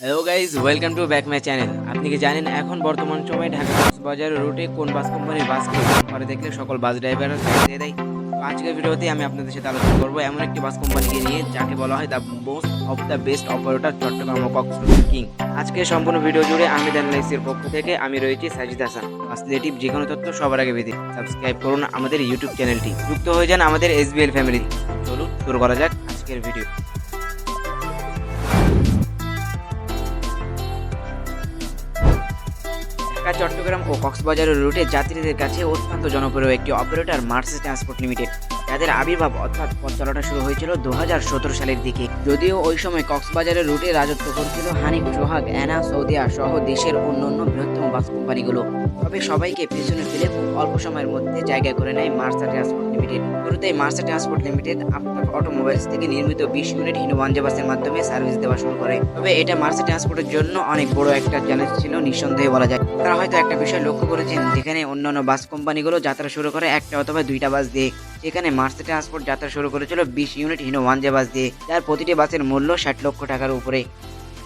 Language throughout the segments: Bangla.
Hello guys welcome to back my channel আপনি কি জানেন এখন বর্তমান সময়ে ঢাকা কক্সবাজার রুটে কোন বাস কোম্পানির বাস পরে? দেখলে সকল বাস ড্রাইভাররা সাইড দিয়ে দেয় আজকের ভিডিওতে আমি আপনাদের সাথে আলোচনা করব এমন একটি বাস কোম্পানিকে নিয়ে, যাকে বলা হয় the most of the best operator Chittagong O Cox's Bazar king আজকে সম্পূর্ণ ভিডিও জুড়ে আমি এর পক্ষ থেকে আমি রয়েছি সাজিদ হাসান বাসলেটিভ যে কোনো তথ্য সবার আগে বেঁধে সাবস্ক্রাইব করুন আমাদের ইউটিউব চ্যানেলটি যুক্ত হয়ে যান আমাদের এসবিএল ফ্যামিলি চলুন শুরু করা যাক আজকের ভিডিও ঢাকা চট্টগ্রাম ও কক্সবাজারের রুটে যাত্রীদের কাছে অত্যন্ত জনপ্রিয় একটি অপারেটর মার্সেস ট্রান্সপোর্ট লিমিটেড। যাদের আবির্ভাব অর্থাৎ পথ চলাটা শুরু হয়েছিল দু হাজার সতেরো সালের দিকে। যদিও ওই সময় কক্সবাজারের রুটে রাজত্ব করছিল হানিফ সোহাগ অ্যানা, সৌদিয়া সহ দেশের অন্যান্য বৃহত্তম বাস কোম্পানিগুলো। তবে সবাইকে পেছনে ফেলে খুব অল্প সময়ের মধ্যে জায়গা করে নেয় মার্সা ট্রান্সপোর্ট লিমিটেড। শুরুতে Marsa transport limited Aftab automobiles থেকে নির্মিত বিশ ইউনিট হিনো ওয়ানজে বাসের মাধ্যমে সার্ভিস দেওয়া শুরু করে। তবে এটা মার্সা ট্রান্সপোর্টের জন্য অনেক বড় একটা চ্যালেঞ্জ ছিল নিঃসন্দেহে বলা যায়। তারা হয়তো একটা বিষয় লক্ষ্য করেছেন, যেখানে অন্যান্য বাস কোম্পানিগুলো যাত্রা শুরু করে একটা অথবা দুইটা বাস দিয়ে। সেখানে মার্সা ট্রান্সপোর্ট যাত্রা শুরু করেছিল বিশ ইউনিট হিনো ওয়ানজে বাস দিয়ে, যার প্রতিটি বাসের মূল্য ষাট লক্ষ টাকার উপরে।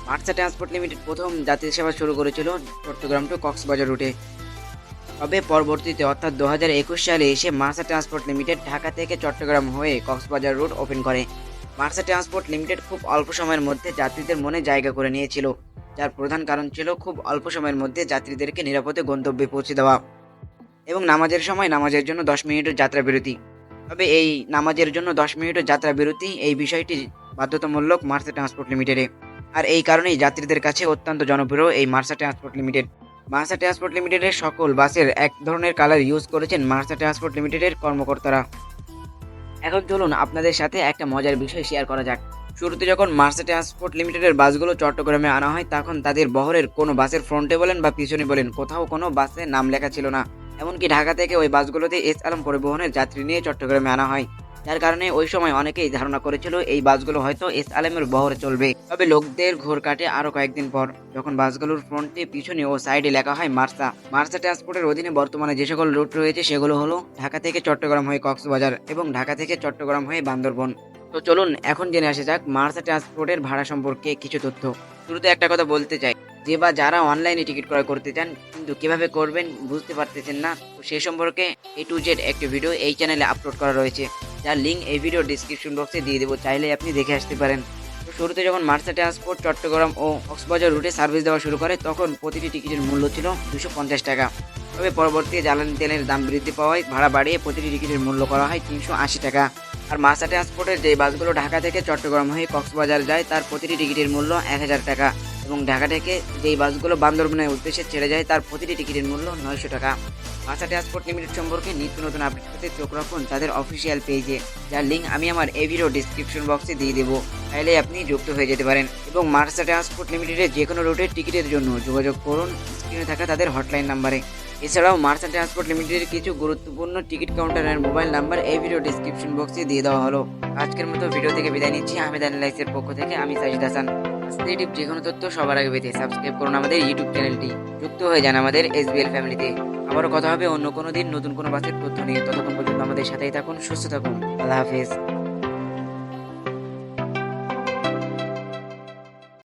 মার্সা ট্রান্সপোর্ট লিমিটেড প্রথম যাত্রী সেবা শুরু করেছিল চট্টগ্রাম টু কক্সবাজার রুটে। তবে পরবর্তীতে, অর্থাৎ দু হাজার একুশ সালে এসে মার্সা ট্রান্সপোর্ট লিমিটেড ঢাকা থেকে চট্টগ্রাম হয়ে কক্সবাজার রুট ওপেন করে। মার্সা ট্রান্সপোর্ট লিমিটেড খুব অল্প সময়ের মধ্যে যাত্রীদের মনে জায়গা করে নিয়েছিল, যার প্রধান কারণ ছিল খুব অল্প সময়ের মধ্যে যাত্রীদেরকে নিরাপদে গন্তব্যে পৌঁছে দেওয়া এবং নামাজের সময় নামাজের জন্য দশ মিনিটের যাত্রা বিরতি তবে এই নামাজের জন্য দশ মিনিটের যাত্রা বিরতি এই বিষয়টি বাধ্যতামূলক মার্সা ট্রান্সপোর্ট লিমিটেডে। আর এই কারণেই যাত্রীদের কাছে অত্যন্ত জনপ্রিয় এই Marsa transport limited. Marsa transport লিমিটেডের সকল বাসের এক ধরনের কালার ইউজ করেছেন মার্সা ট্রান্সপোর্ট লিমিটেডের কর্মকর্তারা। এখন চলুন আপনাদের সাথে একটা মজার বিষয় শেয়ার করা যাক। শুরুতে যখন মার্সা ট্রান্সপোর্ট লিমিটেডের বাসগুলো চট্টগ্রামে আনা হয়, তখন তাদের বহরের কোনো বাসের ফ্রন্টে বলেন বা পিছনে বলেন কোথাও কোনো বাসে নাম লেখা ছিল না। এমনকি ঢাকা থেকে ওই বাসগুলোতে এস আলম পরিবহনের যাত্রী নিয়ে চট্টগ্রামে আনা হয়। যার কারণে ওই সময় অনেকেই ধারণা করেছিল এই বাসগুলো হয়তো এস আলমের বহরে চলবে। তবে লোকদের ঘোর কাটে আরও কয়েকদিন পর, যখন বাসগুলোর ফ্রন্টে, পিছনে ও সাইডে লেখা হয় মার্সা। মার্সা ট্রান্সপোর্টের অধীনে বর্তমানে যে সকল রুট রয়েছে, সেগুলো হলো ঢাকা থেকে চট্টগ্রাম হয়ে কক্সবাজার এবং ঢাকা থেকে চট্টগ্রাম হয়ে বান্দরবন। তো চলুন, এখন জেনে আসা যাক মার্সা ট্রান্সপোর্টের ভাড়া সম্পর্কে কিছু তথ্য। শুরুতে একটা কথা বলতে চাই। যে বা যারা অনলাইনে টিকিট ক্রয় করতে চান, কিন্তু কীভাবে করবেন বুঝতে পারতেছেন না। তো সে সম্পর্কে এ টু জেড একটি ভিডিও এই চ্যানেলে আপলোড করা রয়েছে। যার লিঙ্ক এই ভিডিও ডিসক্রিপশন বক্সে দিয়ে দেবো চাইলে আপনি দেখে আসতে পারেন। তো শুরুতে যখন মার্সা ট্রান্সপোর্ট চট্টগ্রাম ও কক্সবাজার রুটে সার্ভিস দেওয়া শুরু করে, তখন প্রতিটি টিকিটের মূল্য ছিল দুশো পঞ্চাশ টাকা। তবে পরবর্তীতে জ্বালানি তেলের দাম বৃদ্ধি পাওয়ায় ভাড়া বাড়িয়ে প্রতিটি টিকিটের মূল্য করা হয় তিনশো আশি টাকা। আর মার্সা ট্রান্সপোর্টের যে বাসগুলো ঢাকা থেকে চট্টগ্রাম হয়ে কক্সবাজার যায়, তার প্রতিটি টিকিটের মূল্য এক হাজার টাকা। এবং ঢাকা থেকে যেই বাসগুলো বান্দরবনের উদ্দেশ্যে ছেড়ে যায়, তার প্রতিটি টিকিটের মূল্য নয়শো টাকা। মার্সা ট্রান্সপোর্ট লিমিটেড সম্পর্কে নিত্য নতুন আপডেট পেতে চোখ রাখুন তাদের অফিসিয়াল পেজে যার লিঙ্ক আমি আমার এই ভিডিও ডিসক্রিপশন বক্সে দিয়ে দেবো। তাহলে আপনি যুক্ত হয়ে যেতে পারেন। এবং মার্সা ট্রান্সপোর্ট লিমিটেডের যে কোনো রুটের টিকিটের জন্য যোগাযোগ করুন স্ক্রিনে থাকা তাদের হটলাইন নাম্বারে এছাড়াও মার্সা ট্রান্সপোর্ট লিমিটেডের কিছু গুরুত্বপূর্ণ টিকিট কাউন্টারের মোবাইল নাম্বার এই ভিডিও ডিসক্রিপশন বক্সে দিয়ে দেওয়া হলো। আজকের মতো ভিডিও থেকে বিদায় নিচ্ছি। আহমেদ অ্যানালাইসের পক্ষ থেকে আমি সাজিদ হাসান। স্টেটিভ যে কোনো তথ্য সবার আগে পেতে সাবস্ক্রাইব করুন আমাদের ইউটিউব চ্যানেলটি যুক্ত হয়ে যান আমাদের এস এসবিএল ফ্যামিলিতে আবারও কথা হবে অন্য কোনো দিন নতুন কোনো বাসের তথ্য নিয়ে। ততক্ষণ পর্যন্ত আমাদের সাথেই থাকুন, সুস্থ থাকুন। আল্লাহ হাফেজ।